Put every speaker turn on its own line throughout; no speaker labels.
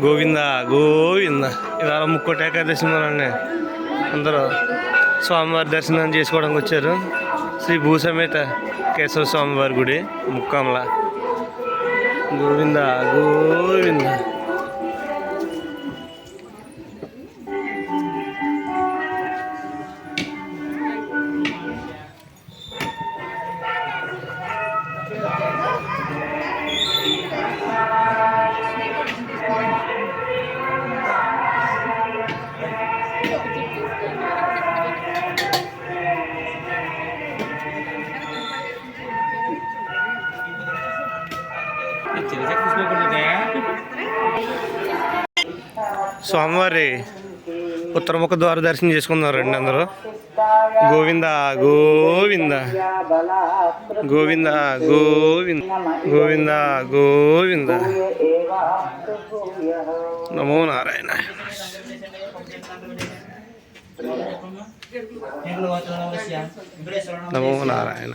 గోవింద గోవింద. ఇవాళ ముక్కోటి ఏకాదశి వలన అందరూ స్వామివారి దర్శనం చేసుకోవడానికి వచ్చారు. శ్రీ భూసమేత కేశవ స్వామివారి గుడి ముక్కాంల గోవింద గోవింద. స్వామివారి ఉత్తరముఖ ద్వార దర్శనం చేసుకున్నారండి అందరూ. గోవింద గోవింద గోవింద గోవింద గోవింద గోవింద. నమో నారాయణ. నమో నారాయణ.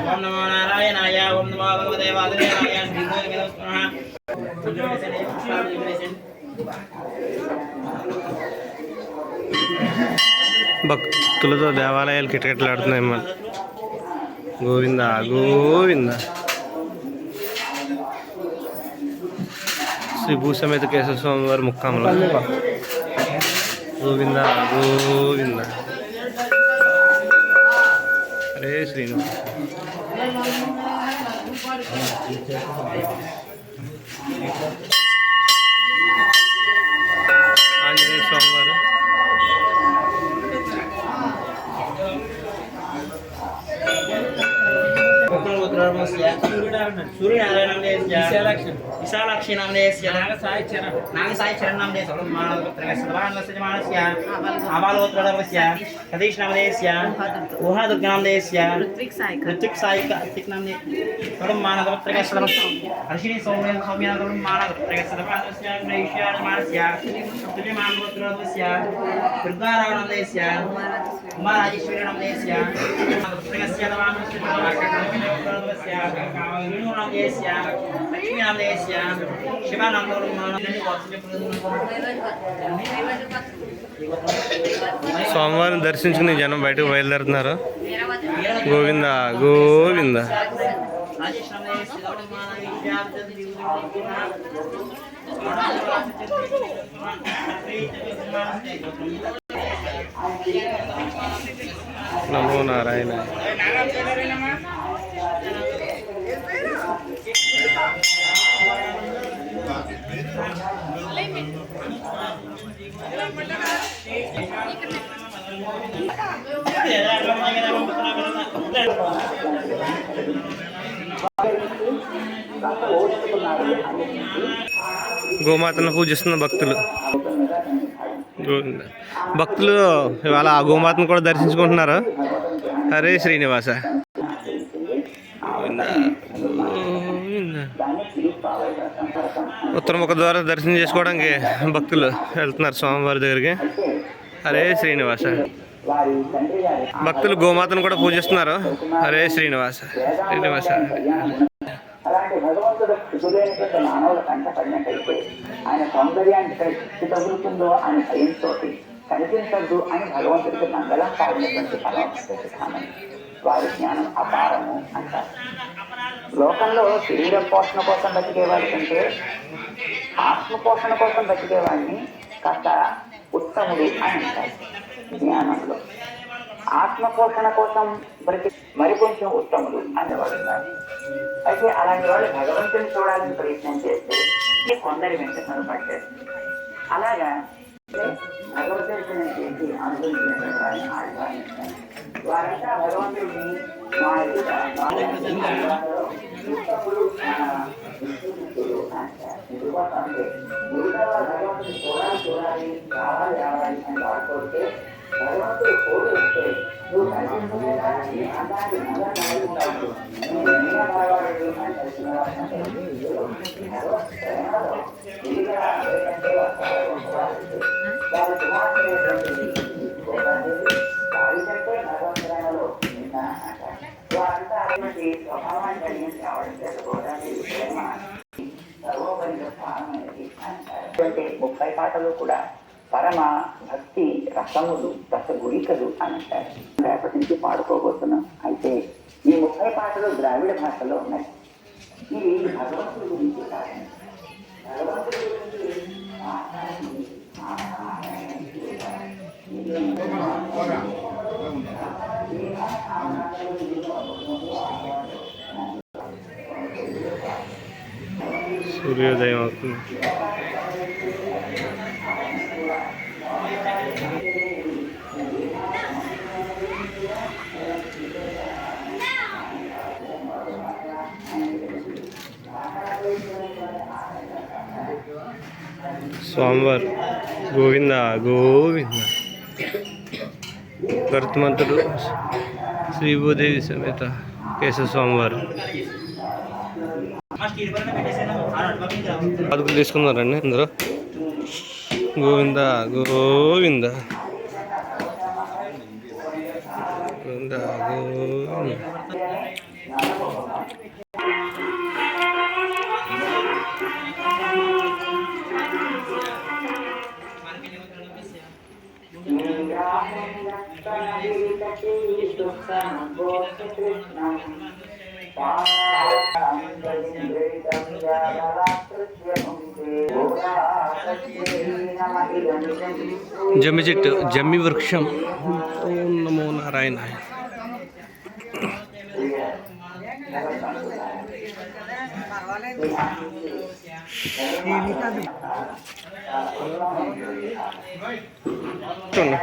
ఓం నమో నారాయణాయ ఓం నమో భగవతే వాసుదేవాయ శ్రీ గోవింద
భక్తులతో దేవాలయాలు కిటకిటలాడుతున్నాయి మన గోవింద గోవింద. శ్రీ భూసమేత కేశవ స్వామి వారి ముక్కాముల గోవింద గోవింద. హరే శ్రీనివాస ఆంజనేయ స్వామి వారు
సూర్యనారాయణ विशालाक्षी नामनेस्य नागसायचरण नामनेस्य मानस्य आबालोत्तरस्य सतीश नामनेस्य ऊहा दुर्ग नामनेस्य
ऋत्विक सायिक
नामने सर्वं मानगोत्रके सर्वं हर्षिणी सौम्य सौम्य सर्वं मानगोत्रके सर्वस्य नैष्याणमानस्य तुल्यमानगोत्रस्य दुर्गाराव नामनेस्य कुमाराजेश्वरी नामनेस्य गोत्रस्य नामस्य वेणु नामनेस्य లక్ష్మీ ఆంధ్రదేశ
సోమవారం దర్శించుకుని జనం బయటకు బయలుదేరుతున్నారు. గోవింద గోవింద. నమో నారాయణ. గోమాతను పూజిస్తున్న భక్తులు. భక్తులు ఇవాళ ఆ గోమాతను కూడా దర్శించుకుంటున్నారు? హరే శ్రీనివాస గోవింద, గోవింద. ఉత్తరముఖ ద్వారా దర్శనం చేసుకోవడానికి భక్తులు వెళ్తున్నారు స్వామివారి దగ్గరికి. హరే శ్రీనివాస. భక్తులు గోమాతను కూడా పూజిస్తున్నారు. హరే శ్రీనివాస. శ్రీనివాస.
కనిపించద్దు అని భగవంతుడికి మంగళం పాడినటువంటి పరమస్థానం వారి జ్ఞానం అపారము అంటారు లోకంలో శరీర పోషణ కోసం బతికేవాడి కంటే ఆత్మ పోషణ కోసం బతికేవాడిని కాస్త ఉత్తముడు అని అంటారు జ్ఞానంలో. ఆత్మపోషణ కోసం బ్రతి మరి కొంచెం ఉత్తముడు అనేవాడు అయితే అలాంటి వాళ్ళు భగవంతుని చూడాలని ప్రయత్నం చేస్తే కొందరి వెంట కనపడ్డారు అలాగా భగవద్గీతను అనుభవించినటువంటి వారిని వారంతా భగవంతుడిని మా అంటారు. మిగతా భగవంతుని చూడాలి చూడాలి రావాలి అని భగవంతుడు కోడి వస్తే నువ్వు నీ అందాన్ని నువ్వు నిన్న అని తెలిసిన ముప్పై పాటలు కూడా పరమ భక్తి రసములు రసగుళికలు అని అంటారు. రేపటి నుంచి పాడుకోబోతున్నాం. అయితే ఈ ముప్పై పాటలు ద్రావిడ భాషలో ఉన్నాయి. ఇవి భగవంతుడి గురించి కాదండి భగవంతుడి గురించి
సూర్యోదయం అవుతుంది. స్వామివారు గోవింద గోవింద భరతమంతుడు శ్రీభూదేవి సమేత కేశవ స్వామివారు అదుపులు తీసుకున్నారండి అందరూ గోవింద గోవింద. గోవింద గోవింద. జమ్మి చెట్టు జమ్మి వృక్షం ఓం నమో నారాయణ చూడండి.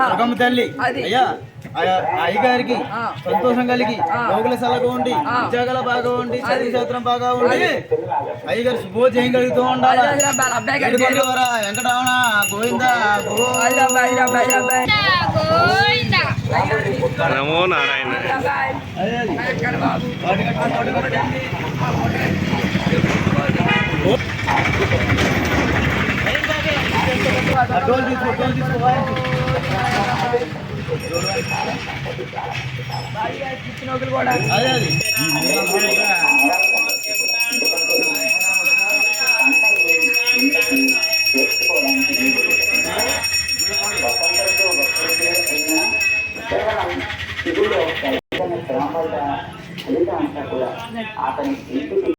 దుర్గమ్మ తల్లి అయ్యా ఆ అయ్యగారికి సంతోషం కలిగి లోకల సలగా ఉండి ఉద్యోగాలు బాగా ఉండి చదివి సూత్రం బాగా ఉండి అయ్యగారు శుభోజయం కలుగుతూ ఉండాలి? వెంకటరమణ గోవింద
గోవిందా
నమో నారాయణ.
డోల్ తీసుకో డోల్ తీసుకో అదే అది.